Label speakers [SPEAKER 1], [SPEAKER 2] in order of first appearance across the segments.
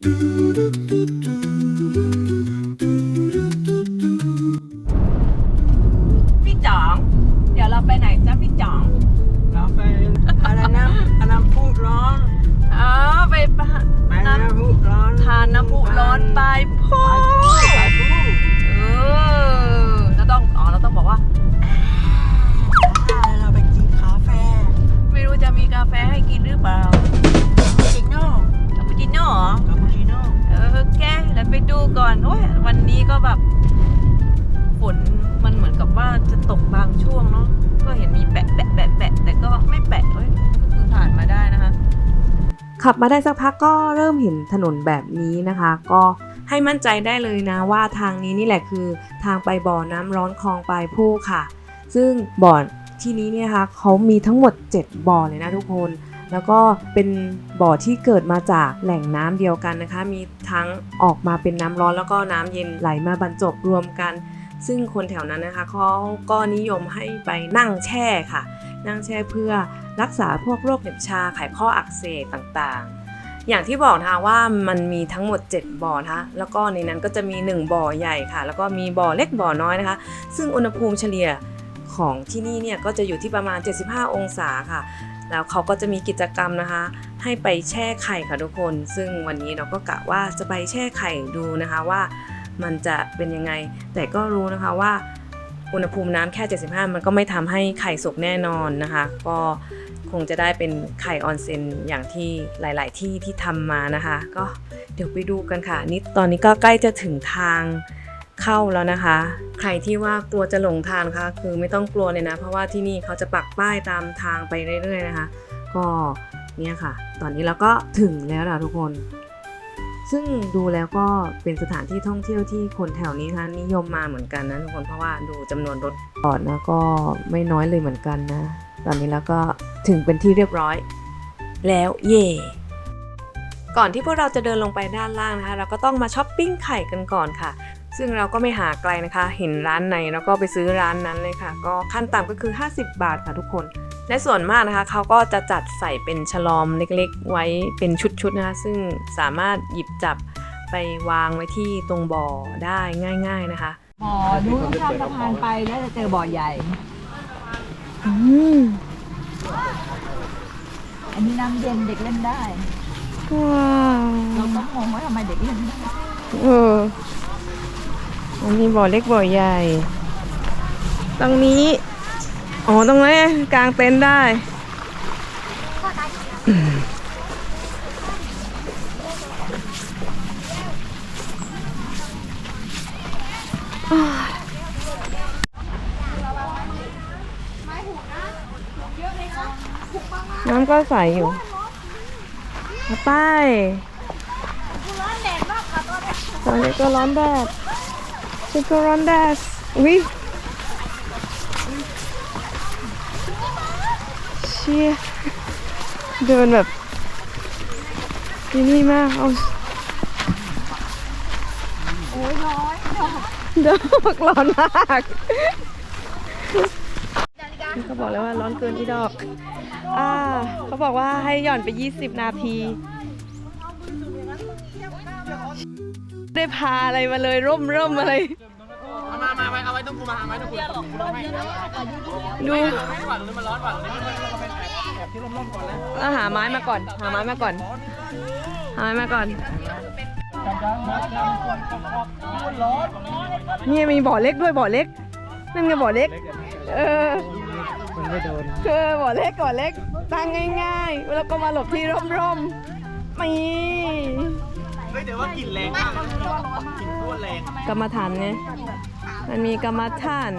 [SPEAKER 1] พี่จ๋อง เดี๋ยวเราไปไหนจ้าพี่จ๋อง
[SPEAKER 2] เราไปอะไรนะอันน้ำพุร้อน
[SPEAKER 1] อ๋อไปปะ
[SPEAKER 2] ไปน้ำพุร้อน
[SPEAKER 1] ทานน้ำพุร้อนปลายโพ
[SPEAKER 3] ขับมาได้สักพักก็เริ่มเห็นถนนแบบนี้นะคะ ก็ให้มั่นใจได้เลยนะว่าทางนี้นี่แหละคือ ทางไปบ่อน้ำร้อนคลองปลายผู้ค่ะ ซึ่งบ่อที่นี้เนี่ยนะคะเขามีทั้งหมด 7 บ่อเลยนะทุกคน แล้วก็เป็นบ่อที่เกิดมาจากแหล่งน้ำเดียวกันนะคะ มีทั้งออกมาเป็นน้ำร้อนแล้วก็น้ำเย็นไหลมาบรรจบรวมกัน ซึ่งคนแถวนั้นนะคะเขาก็นิยมให้ไปนั่งแช่ค่ะ นั่งแช่เพื่อรักษาพวกโรคเหน็บชาไขข้ออักเสบต่างๆ อย่างที่บอกนะคะว่ามันมีทั้งหมด 7 บ่อนะคะแล้วก็ในนั้นก็จะมี 1 บ่อใหญ่ค่ะ แล้วก็มีบ่อเล็กบ่อน้อยนะคะ ซึ่งอุณหภูมิเฉลี่ยของที่นี่เนี่ยก็จะอยู่ที่ประมาณ 75 องศาค่ะแล้วเขาก็จะมีกิจกรรมนะคะ ให้ไปแช่ไข่ค่ะทุกคน ซึ่งวันนี้เราก็กะว่าจะไปแช่ไข่ดูนะคะว่ามันจะเป็นยังไง แต่ก็รู้นะคะว่า อุณหภูมิน้ำแค่ 75 มันก็ไม่ทำให้ไข่สุกแน่นอนนะคะ ก็คงจะได้เป็นไข่ออนเซนอย่างที่หลาย ๆ ที่ที่ทำมานะคะ ก็เดี๋ยวไปดูกันค่ะนี่ตอนนี้ก็ใกล้จะถึงทางเข้าแล้วนะคะ ใครที่ว่ากลัวจะหลงทางะคะคือไม่ต้องกลัวเลยนะ เพราะว่าที่นี่เขาจะปักป้ายตามทางไปเรื่อย ๆ นะคะ ก็เนี่ยค่ะ ตอนนี้เราก็ถึงแล้วนะทุกคน ซึ่งดูแล้วก็เป็นสถานที่ท่องเที่ยวที่คนแถวนี้นะคะนิยมมาเหมือนกันนะทุกคนเพราะว่าดูจำนวนรถจอดนะก็ไม่น้อยเลยเหมือนกันนะ ตอนนี้แล้วก็ถึงเป็นที่เรียบร้อย แล้วเย่ก่อนที่พวกเราจะเดินลงไปด้านล่างนะคะ เราก็ต้องมาช้อปปิ้งไข่กันก่อนค่ะ ซึ่งเราก็ไม่หาไกลนะคะ เห็นร้านไหนแล้วก็ไปซื้อร้านนั้นเลยค่ะ ก็ขั้นต่ำก็คือ 50 บาทค่ะทุกคน และส่วนมากนะคะเขาก็จะจัดใส่เป็นฉลอมเล็กๆ ไว้เป็นชุดๆนะคะซึ่งสามารถหยิบจับไปวางไว้ที่ตรงบ่อได้ง่าย ๆนะคะ
[SPEAKER 4] บ่อนู้นข้ามสะพานไปแล้วจะเจอบ่อใหญ่อันนี้น้ำเย็นเด็กเล่นได้
[SPEAKER 3] ว้าว
[SPEAKER 4] เราก็งงว่าทำไมเด็กเล่นได้
[SPEAKER 3] เอออันนี้บ่อเล็กบ่อใหญ่ ตรงนี้ อ๋อตรงนี้กลางเต็นท์ได้น้ำก็ใสอยู่มาไปตอนนี้ก็ร้อนแดดฉันก็ร้อนแดดอุ้ ยเชี่เดินแบบนี่นี่มากเอาโอ้ยร้อนดอกร้อนมากเขาบอกแล้วว่าร้อนเกินอีดอก อ่า เขาบอกว่าให้หย่อนไป 20 นาที ได้พาอะไรมาเลยร่มร่มอะไร
[SPEAKER 2] มาไว้เอาไว้ต้องกูมาเอาไว้ต้องกูให้
[SPEAKER 3] ดู
[SPEAKER 2] ไม่หวานตรงนี้มันร้อนหวานตรงนี้มันเราเป็นแอบที่ร่มๆก่อนแล้ว
[SPEAKER 3] ต้องหาไม้มาก่อน หาไม้มาก่อน หาไม้มาก่อน
[SPEAKER 2] นี่
[SPEAKER 3] มีบ่อเล็กด้วยบ่อเล็ก นั่นไงบ่อเล็ก เออเออบ่อเล็กบ่อเล็กตั้งง่ายๆ แล้วก็มาหลบที่ร่มร่มๆนี่
[SPEAKER 2] เฮ้ยเดี๋ยวว่ากลิ่นแรงมากกลิ่นทั่วแรง
[SPEAKER 3] กรรมฐานไง มันมีกรรมฐาน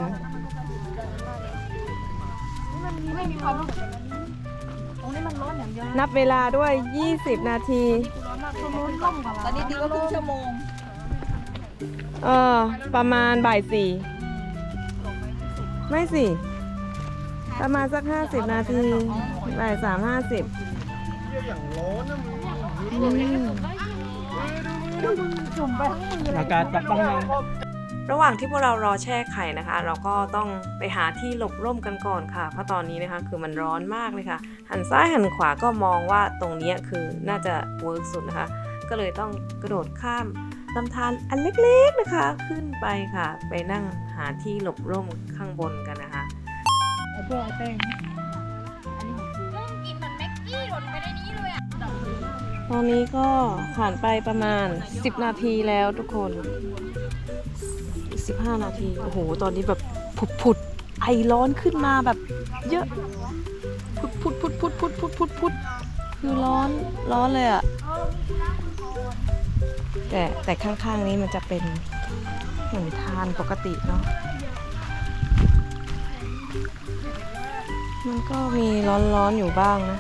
[SPEAKER 3] นับเวลาด้วย 20 นาที
[SPEAKER 4] ตอนนี้ดีก็ครึ่งชั่วโมง
[SPEAKER 3] เออ ประมาณบ่ายสี่ ไม่สิ ประมาณสักห้าสิบนาที บ่ายสามห้าสิบ
[SPEAKER 2] อากาศจับบ้างยัง
[SPEAKER 3] ระหว่างที่พวกเรารอแช่ไข่นะคะ เราก็ต้องไปหาที่หลบร่มกันก่อนค่ะ เพราะตอนนี้นะคะคือมันร้อนมากเลยค่ะ หันซ้ายหันขวาก็มองว่าตรงเนี้ยคือน่าจะเวิร์กสุดนะคะ
[SPEAKER 1] ก็เลยต้องกระโดดข้ามลำธารอันเล็กๆนะคะ ขึ้นไปค่ะ ไปนั่งหาที่หลบร่มข้างบนกันนะคะ
[SPEAKER 4] ไอ้พวกไอ้แป้ง
[SPEAKER 5] กินเหมือนแม็กกี้หล่นไปในนี้เลยอะ
[SPEAKER 1] ตอนนี้ก็ผ่านไปประมาณ 10 นาทีแล้วทุกคน 15 นาที โอ้โห ตอนนี้แบบผุดๆไอร้อนขึ้นมาแบบเยอะพุดพุดพุดพุดพุดพุดพุดพุดคือร้อนร้อนเลยอะแต่แต่ข้างๆนี้มันจะเป็นเหมือนทานปกติเนาะมันก็มีร้อนๆอยู่บ้างนะ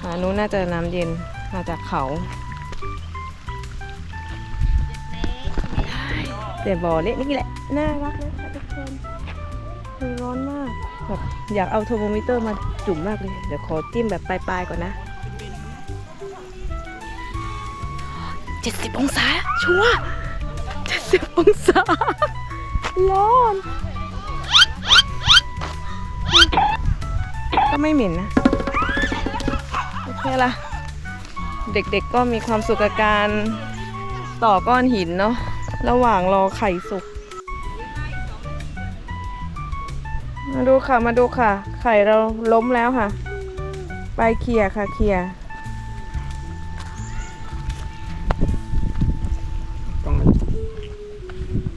[SPEAKER 1] อันนู้นน่าจะน้ำเย็นมาจากเขา แต่บ่อเล็กนี่แหละ น่ารักนะคะทุกคนคือร้อนมากแบบอยากเอาโทรโมมิเตอร์มาจุ่มมากเลย เดี๋ยวขอจิ้มแบบปลายๆก่อนนะ70องศา ชัวร์70องศา ร้อน ก็ไม่เหม็นนะ โอเคละเด็กๆก็มีความสุขกับการต่อก้อนหินเนาะ ระหว่างรอไข่สุก มาดูค่ะ มาดูค่ะ ไข่เราล้มแล้วค่ะ ไปเคลียค่ะเคลียร์
[SPEAKER 2] ต้องมัน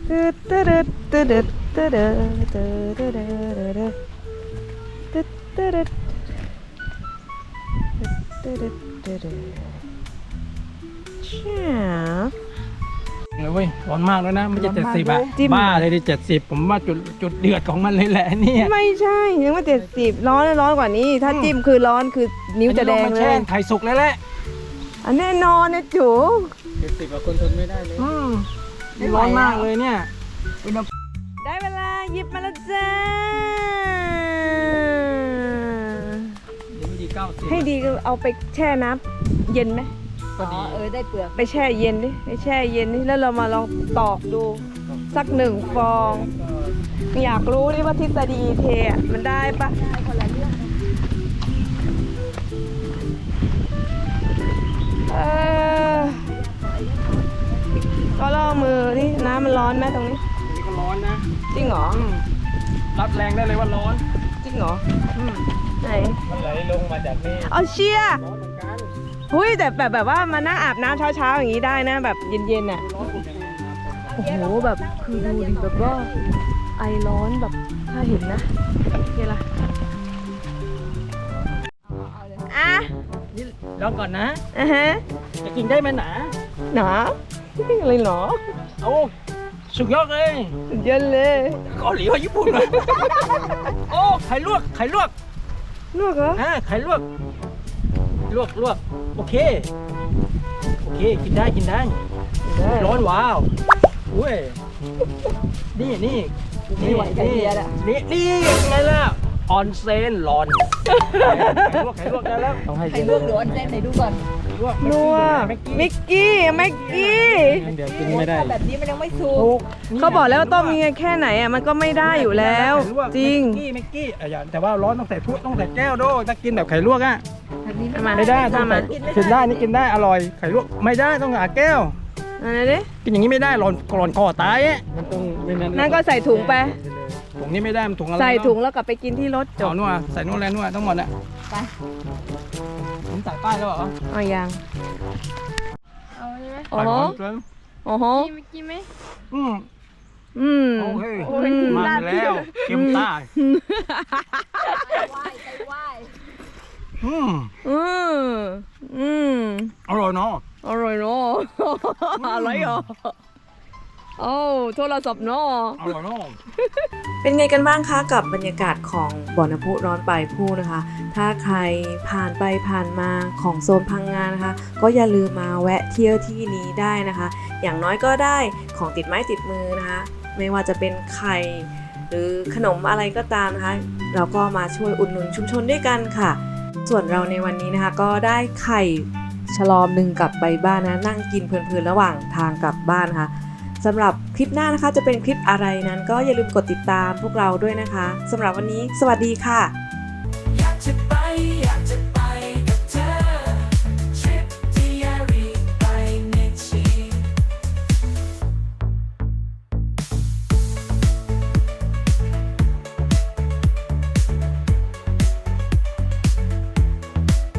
[SPEAKER 1] ตึ๊ดตึ๊ดตึ๊ดตึ๊ดตึ๊ดตึ๊ดตึ๊ดตึ๊ดตึ๊ดตึ๊ดตึ๊ดตึ๊ดตึ๊ดตึ๊ดช้า
[SPEAKER 2] เลยเว้ยร้อนมากแล้วนะไม่ใช่
[SPEAKER 4] ร้
[SPEAKER 2] เจ็
[SPEAKER 4] อน
[SPEAKER 2] ด
[SPEAKER 4] มาก
[SPEAKER 2] สิบอะ
[SPEAKER 4] ด้วย
[SPEAKER 1] จิ้ม
[SPEAKER 2] บ้าเลยดิเจ็ดสิบผมว่าจุดจุดเดือดของมันเลยแหละเนี่ย
[SPEAKER 1] ไม่ใช่ยังว่าเจ็ดสิบร้อนร้อนกว่านี้ ถ้าจิ้มคือร้อนคือนิ้วจะแดง
[SPEAKER 2] อัน
[SPEAKER 1] เล
[SPEAKER 2] นี้
[SPEAKER 1] ย
[SPEAKER 2] รามาแช่ไข่สุกแล้วแหละ
[SPEAKER 1] อันแน่นอนนะจู
[SPEAKER 2] เจ็ดสิบคนทนไม่ได้เลย อืมร้อนมากเลยเนี่ย
[SPEAKER 1] ได้เวลาหยิบมาแล้วจ้า
[SPEAKER 2] เดี๋ยวมันดีเก้าสิบ
[SPEAKER 1] ให้ดีก็เอาไปแช่น้ำเย็นไหม
[SPEAKER 2] ก็ดี
[SPEAKER 4] อ๋อเออได้เปลือก
[SPEAKER 1] ไปแช่เย็นดิไปแช่เย็นดิแล้วเรามาลองตอกดู สักหนึ่งฟอง อยากรู้ดิว่าทฤษฎีเทอะมันได้ปะเออก็ล่องมือที่น้ำมันร้อนไหมตรงนี้
[SPEAKER 2] อันนี้ก็ร้อนนะ
[SPEAKER 1] จริงเหรอ
[SPEAKER 2] อืมรับแรงได้เลยว่าร้อน
[SPEAKER 1] จริงเหรอ
[SPEAKER 2] อืม
[SPEAKER 1] ไหน
[SPEAKER 2] มันไหลลงมาจากนี่
[SPEAKER 1] เอาเชียร์
[SPEAKER 2] ร้อนเหมือนกัน
[SPEAKER 1] หุ้ยแต่แบบแบบว่ามานั่งอาบน้ำเช้าๆอย่างนี้ได้นะ แบบเย็นๆน่ะ
[SPEAKER 2] ร้อนเหมือนกัน
[SPEAKER 1] โอ้โหแบบคือดูดิแบบว่าไอร้อนแบบถ้าเห็นนะโอเคละอะ
[SPEAKER 2] นี่ลองก่อนนะ
[SPEAKER 1] อะฮะ
[SPEAKER 2] จะกินได้ไหมหนา
[SPEAKER 1] หนาอะไรหนอ
[SPEAKER 2] โอ้สุดยอดเลย
[SPEAKER 1] เย็นเลย
[SPEAKER 2] เกาหลีว่าญี่ปุ่นเลย โอ้ไข่ลวกไข่ลวก
[SPEAKER 1] ลวกเหรอ
[SPEAKER 2] อ่าไข่ลวก ลวกลวกโอเค โอเค กินได้กินได้
[SPEAKER 1] ได้
[SPEAKER 2] ร้อนว้าวอุ้ย นี่นี่
[SPEAKER 4] ไม่ไหวกับเฮียละ
[SPEAKER 2] นี่นี่ไงล่ะ ออนเซนร้อน ไข่ลวกไข่ลวกได้แล้ว ต้องให้
[SPEAKER 4] ใครเลือกหรือออนเซนไหนดูก่อน
[SPEAKER 2] ลวก
[SPEAKER 1] นัว
[SPEAKER 2] แม็ก
[SPEAKER 1] มิ
[SPEAKER 2] กี้
[SPEAKER 1] กกี้มิกกี้
[SPEAKER 2] เดี๋ยวกินไม่ได้
[SPEAKER 4] แบบนี้มันยังไม่สุก
[SPEAKER 2] ถูก
[SPEAKER 1] เขาบอกแล้วว่าต้มยังไงแค่ไหนอะมันก็ไม่ได้อยู่แล้ว
[SPEAKER 2] ไข่ลวก
[SPEAKER 1] จริง
[SPEAKER 2] แม็กกี้แม็กกี้อะอย่าแต่ว่าร้อนต้องใส่ถ้วยต้องใส่แก้วด้วยถ้ากินแบบไข่ลวกอะ
[SPEAKER 4] แบบนี้
[SPEAKER 1] มา
[SPEAKER 2] ไม่ได้ต้อง
[SPEAKER 1] มา
[SPEAKER 2] ใส่กินได้นี่กินได้อร่อยไข่ลวกไม่ได้ต้องหาแก้ว
[SPEAKER 1] อะไรดิ
[SPEAKER 2] กินอย่างนี้ไม่ได้หลอนกรอนคอตายอะมันต้องไม่นั้น
[SPEAKER 1] นั่นก็ใส่ถุงไป
[SPEAKER 2] ถุงนี้ไม่ได้มันถุงอะไร
[SPEAKER 1] ใส่ถุงแล้วกลับไปกินที่รถจ
[SPEAKER 2] จ
[SPEAKER 1] บ
[SPEAKER 2] อนัวใส่นู่นแล้วนัวทั้งหมดอะ
[SPEAKER 4] ไป
[SPEAKER 2] ผมใส่ป้ายแล้วเหรอ
[SPEAKER 1] เอายัง
[SPEAKER 5] เอาใช่ไหม
[SPEAKER 1] โอ้โห
[SPEAKER 2] ใส่ก่อน
[SPEAKER 1] โอ้โห
[SPEAKER 5] กินไม่กินไหม
[SPEAKER 2] อืม
[SPEAKER 1] อืม
[SPEAKER 2] โอเค
[SPEAKER 1] อืม
[SPEAKER 2] มาแล้วเค็มตาย
[SPEAKER 4] ไหว้ไปไหว้
[SPEAKER 2] อืม
[SPEAKER 1] อืมอืม
[SPEAKER 2] อร่อยเนาะ
[SPEAKER 1] อร่อยเนาะอะไรอะ โอ้โทรศัพท์เนาะ
[SPEAKER 2] อร่อยเนาะ
[SPEAKER 1] เป็นไงกันบ้างคะกับบรรยากาศของบ่อน้ำพุร้อนปลายผู้นะคะ ถ้าใครผ่านไปผ่านมาของโซนพังงานนะคะ ก็อย่าลืมมาแวะเที่ยวที่นี้ได้นะคะ อย่างน้อยก็ได้ของติดไม้ติดมือนะคะ ไม่ว่าจะเป็นไข่หรือขนมอะไรก็ตามนะคะ เราก็มาช่วยอุดหนุนชุมชนด้วยกันค่ะ ส่วนเราในวันนี้นะคะ ก็ได้ไข่ฉลอมหนึ่งกลับไปบ้านนะนั่งกินเพลินๆระหว่างทางกลับบ้านนะคะ สำหรับคลิปหน้านะคะจะเป็นคลิปอะไรนั้น ก็อย่าลืมกดติดตามพวกเราด้วยนะคะสำหรับวันนี้ สวัสดีค่ะ